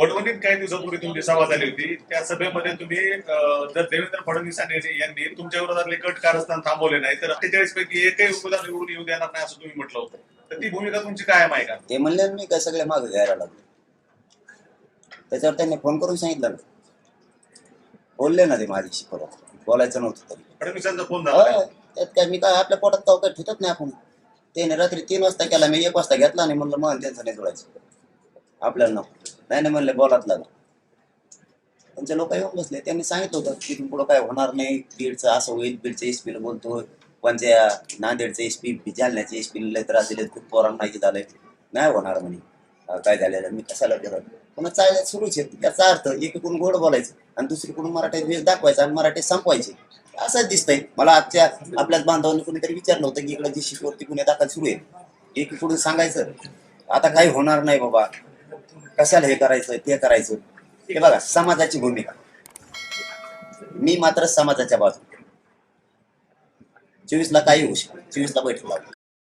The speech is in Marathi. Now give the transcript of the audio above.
वडवणीत काही दिवसापूर्वी तुमची सभा झाली होती. त्या सभेमध्ये तुम्ही जर देवेंद्र फडणवीस यांनी यांनी तुमच्या विरोधातले कट कारस्थान थांबवले नाही तर अठ्ठेचाळीस पैकी एकही उमेदवार निवडून येऊ देणार नाही असं तुम्ही म्हटलं होतं. तर ती भूमिका तुमची कायम आहे का ते म्हणले मी काय सगळे मागे घ्यायला लागले. त्याच्यावर त्यांनी फोन करून सांगितलं बोलले ना ते माझ्याशी परत. बोलायचं नव्हतं तरी. फडणवीसांचा फोन झाला? त्यात काय मी काय आपल्या पोटात ताव काय ठेवत नाही आपण. त्याने रात्री तीन वाजता केला मी एक वाजता घेतला आणि म्हणलं मग त्यांचं नाही जोडायचं. आपल्याला नको. नाही नाही म्हणले बोलात लागा त्यांचे लोक येऊन बसले. त्यांनी सांगितलं होतं की पुढं काय होणार नाही. बीडचं असं होईल. बीडच्या एस पीला बोलतो कोणत्या नांदेडचं एस पी जालन्याचे एस पी लय त्रास दिले खूप पोरांना हे झालंय. नाही होणार म्हणे. काय झालेलं मी कशाला करत? पुन्हा चालत सुरूच आहे. याचा अर्थ एकीकडून गोड बोलायचं आणि दुसरीकडून मराठीत वेळ दाखवायचा आणि मराठी संपवायचे. असंच दिसतंय. मला आजच्या आपल्याच बांधवांनी कोणीतरी विचारलं होतं की इकडे जी शिकवरती गुन्हे दाखल सुरू आहे एकीकडून सांगायचं. आता काही होणार नाही बाबा. कशाला हे करायचं ते करायचं? हे बघा समाजाची भूमिका. मी मात्र समाजाच्या बाजू चोवीसला काही होऊ शकतो चोवीसला बैठक लावतो